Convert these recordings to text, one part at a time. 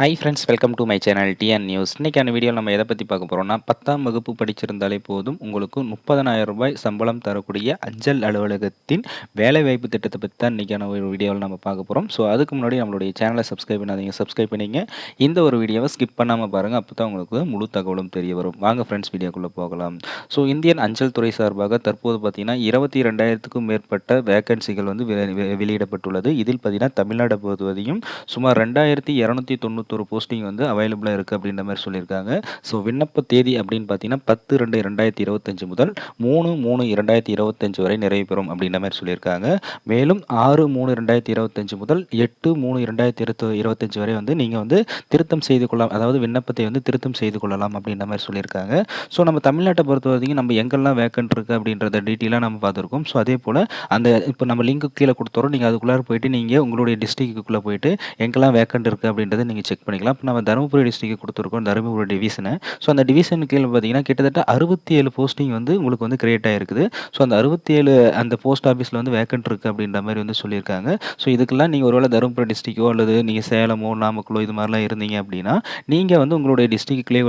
Hi friends welcome to my channel TN news இன்றைக்கான video நம்ம எதை பற்றி பார்க்க போகிறோம்னா பத்தாம் வகுப்பு படிச்சிருந்தாலே போதும் உங்களுக்கு முப்பதனாயிரம் ரூபாய் சம்பளம் தரக்கூடிய அஞ்சல் அலுவலகத்தின் வேலைவாய்ப்பு திட்டத்தை பற்றி தான் இன்றைக்கான ஒரு வீடியோவில் நம்ம பார்க்க போகிறோம் ஸோ அதுக்கு முன்னாடி நம்மளுடைய சேனலை சப்ஸ்கிரைப் பண்ணாதீங்க. சப்ஸ்கிரைப் பண்ணிங்க. இந்த ஒரு வீடியோவை ஸ்கிப் பண்ணாமல் பாருங்கள் அப்போ தான் உங்களுக்கு முழு தகவலும் தெரிய வரும். வாங்க ஃப்ரெண்ட்ஸ் வீடியோக்குள்ளே போகலாம். ஸோ இந்தியன் அஞ்சல் துறை சார்பாக தற்போது பார்த்திங்கன்னா இருபத்தி ரெண்டாயிரத்துக்கும் மேற்பட்ட வேக்கன்சிகள் வந்து வெ- வெ- வெளியிடப்பட்டுள்ளது. இதில் பார்த்திங்கன்னா தமிழ்நாடு பொறுத்தவரையும் சுமார் ரெண்டாயிரத்தி இரநூத்தி ஒரு போஸ்டிங் வந்து அவைலபிளாக இருக்குது அப்படின்ற மாதிரி சொல்லியிருக்காங்க. ஸோ விண்ணப்ப தேதி அப்படின்னு பார்த்தீங்கன்னா பத்து ரெண்டு ரெண்டாயிரத்தி இருபத்தஞ்சு முதல் மூணு மூணு இரண்டாயிரத்தி இருபத்தஞ்சு வரை நிறைவு பெறும் அப்படின்ற மாதிரி சொல்லியிருக்காங்க. மேலும் ஆறு மூணு ரெண்டாயிரத்தி இருபத்தஞ்சு முதல் எட்டு மூணு இரண்டாயிரத்தி இருபத்தி இருபத்தஞ்சு வரை வந்து நீங்கள் வந்து திருத்தம் செய்து கொள்ளலாம் அதாவது விண்ணப்பத்தை வந்து திருத்தம் செய்து கொள்ளலாம் அப்படின்ற மாதிரி சொல்லியிருக்காங்க. ஸோ நம்ம தமிழ்நாட்டை பொறுத்த வரைக்கும் நம்ம எங்கெல்லாம் வேக்கன்ட் இருக்குது அப்படின்றத டீட்டெயிலாக நம்ம பார்த்துருக்கோம். ஸோ அதே போல் அந்த இப்போ நம்ம லிங்க்கு கீழே கொடுத்துறோம் நீங்கள் அதுக்குள்ளார போயிட்டு நீங்கள் உங்களுடைய டிஸ்ட்ரிக்ட்டுக்குள்ளே போயிட்டு எங்கெல்லாம் வேக்கன்ட் இருக்குது அப்படின்றத நீங்கள் செக் பண்ணிக்கலாம். இப்போ நம்ம தருமபுரி டிஸ்ட்ரிக்கு கொடுத்துருக்கோம் தருமபுரி டிவிஷனை ஸோ அந்த டிவிஷன் கீழே பார்த்தீங்கன்னா கிட்டத்தட்ட அறுபத்தி ஏழு போஸ்டிங் வந்து உங்களுக்கு வந்து கிரியேட் ஆகிருக்குது ஸோ அந்த அறுபத்தி ஏழு அந்த போஸ்ட் ஆஃபீஸில் வந்து வேக்கண்ட் இருக்குது அப்படின்ற மாதிரி வந்து சொல்லியிருக்காங்க. ஸோ இதுக்கெல்லாம் நீங்கள் ஒருவேளை தருமபுரி டிஸ்ட்ரிக்கோ அல்லது நீங்கள் சேலமோ நாமக்கலோ இது மாதிரிலாம் இருந்தீங்க அப்படின்னா நீங்கள் வந்து உங்களுடைய டிஸ்ட்ரிக்ட்லேயே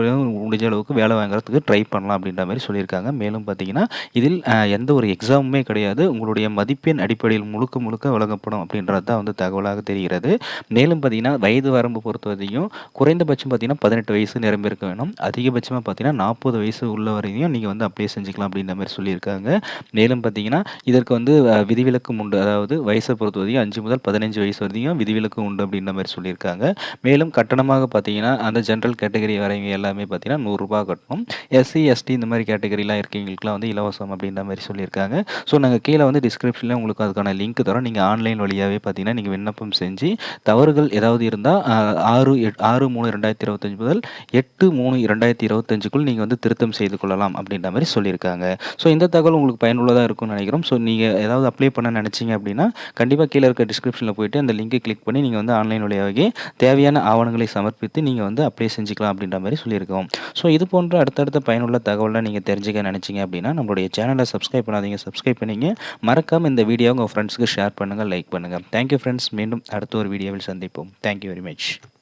முடிஞ்ச அளவுக்கு வேலை வாங்குறதுக்கு ட்ரை பண்ணலாம் அப்படின்ற மாதிரி சொல்லியிருக்காங்க. மேலும் பார்த்தீங்கன்னா இதில் எந்த ஒரு எக்ஸாமுமே கிடையாது. உங்களுடைய மதிப்பெண் அடிப்படையில் முழுக்க முழுக்க வழங்கப்படும் அப்படின்றது தான் வந்து தகவலாக தெரிகிறது. மேலும் பார்த்தீங்கன்னா வயது வரம்பு பொறுத்தவரையும் குறைந்தபட்சம் பார்த்தீங்கன்னா பதினெட்டு வயசு நிரம்பியிருக்க வேணும். அதிகபட்சமாக பார்த்தீங்கன்னா நாற்பது வயசு உள்ள வரையும் நீங்கள் வந்து அப்ளை செஞ்சுக்கலாம் அப்படின்ற மாதிரி சொல்லியிருக்காங்க. மேலும் பார்த்தீங்கன்னா இதற்கு வந்து விதிவிலக்கு விதிவிலக்கும் உண்டு. அதாவது வயசை பொறுத்த வரையும் அஞ்சு முதல் பதினஞ்சு வயசு வரையும் விதிவிலக்கு உண்டு அப்படின்ற மாதிரி சொல்லியிருக்காங்க. மேலும் கட்டணமாக பார்த்தீங்கன்னா அந்த ஜென்ரல் கேட்டகரி வரவங்க எல்லாமே பார்த்தீங்கன்னா நூறுரூபா கட்டணும். எஸ்சி எஸ்டி இந்த மாதிரி கேட்டகரிலாம் இருக்கீங்களுக்குலாம் வந்து இலவசம் அப்படின்ற மாதிரி சொல்லியிருக்காங்க. ஸோ நாங்கள் கீழே வந்து டிஸ்கிரிப்ஷனில் உங்களுக்கு அதுக்கான லிங்க் தரோம். நீங்கள் ஆன்லைன் வழியாகவே பார்த்தீங்கன்னா நீங்கள் விண்ணப்பம் செஞ்சு தவறுகள் ஏதாவது இருந்தால் ஆறு எட்- ஆறு மூணு ரெண்டாயிரத்தி இருபத்தஞ்சு முதல் எட்டு மூணு ரெண்டாயிரத்தி இருபத்தஞ்சுக்குள் நீங்கள் வந்து திருத்தம் செய்து கொள்ளலாம் அப்படின்ற மாதிரி சொல்லியிருக்காங்க. ஸோ இந்த தகவல் உங்களுக்கு பயனுள்ளதாக இருக்கும்னு நினைக்கிறோம். ஸோ நீங்கள் ஏதாவது அப்ளை பண்ண நினச்சிங்க அப்படின்னா கண்டிப்பாக கீழே இருக்க டிஸ்கிரிப்ஷனில் போயிட்டு அந்த லிங்கை கிளிக் பண்ணி நீங்கள் வந்து ஆன்லைன் வழியாகவே தேவையான ஆவணங்களை சமர்ப்பித்து நீங்கள் வந்து அப்ளை செஞ்சுக்கலாம் அப்படின்ற மாதிரி சொல்லியிருக்கோம். ஸோ இது போன்ற அடுத்தடுத்த பயனுள்ள தகவலை நீங்கள் தெரிஞ்சுக்க நினச்சிங்க அப்படின்னா நம்மளுடைய சேனலை சப்ஸ்கிரைப் பண்ணாதீங்க. சப்ஸ்கிரைப் பண்ணிங்க. மறக்காமல் இந்த வீடியோவை உங்கள் ஃப்ரெண்ட்ஸுக்கு ஷேர் பண்ணுங்கள் லைக் பண்ணுங்கள் தேங்க்யூ ஃப்ரெண்ட்ஸ் மீண்டும் அடுத்த ஒரு வீடியோவில் சந்திப்போம். Thank you very much